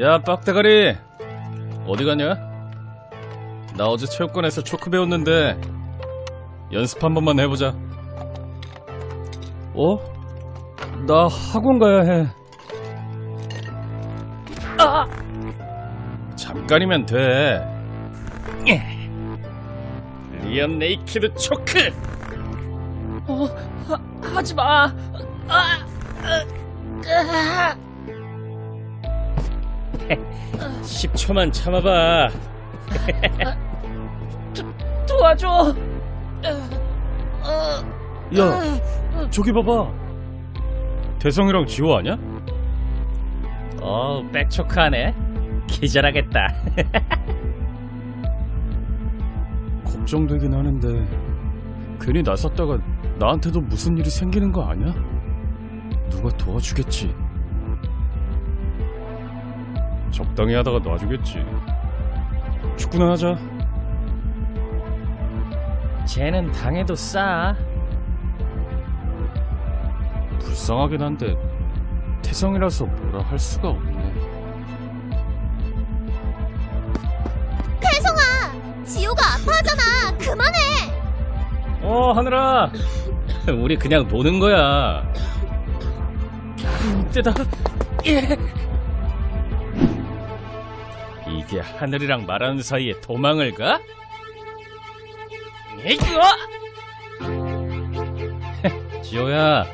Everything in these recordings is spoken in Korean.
야, 빡대가리. 어디 가냐? 나 어제 체육관에서 초크 배웠는데 연습 한 번만 해보자. 어? 나 학원 가야 해. 아! 잠깐이면 돼. 리언 네이키드 초크! 어, 하, 하지 마. 아, 으, 으아. 10초만 참아봐. 도와줘. 어, 야, 저기 봐봐. 대성이랑 지호 아냐? 어, 백초크하네. 기절하겠다. 걱정되긴 하는데 괜히 나섰다가 나한테도 무슨 일이 생기는 거 아니야? 누가 도와주겠지. 적당히 하다가 놔주겠지. 축구나 하자. 쟤는 당해도 싸. 불쌍하긴 한데 태성이라서 뭐라 할 수가 없네. 태성아, 지호가 아파하잖아. 그만해. 어 하늘아, 우리 그냥 노는 거야. 이때다. 예. 그렇게 하늘이랑 말하는 사이에 도망을 가? 이거! 뭐? 지호야,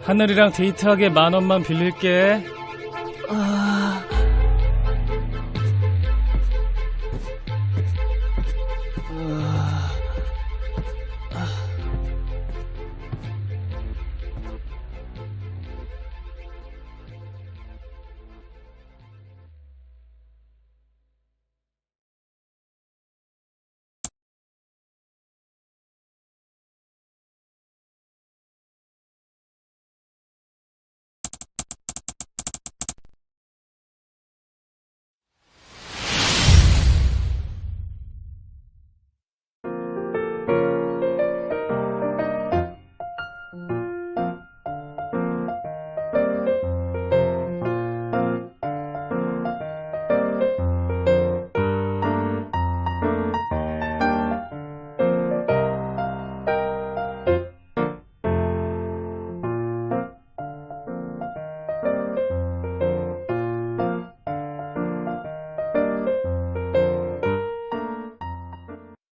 하늘이랑 데이트하게 만 원만 빌릴게. 아... 아...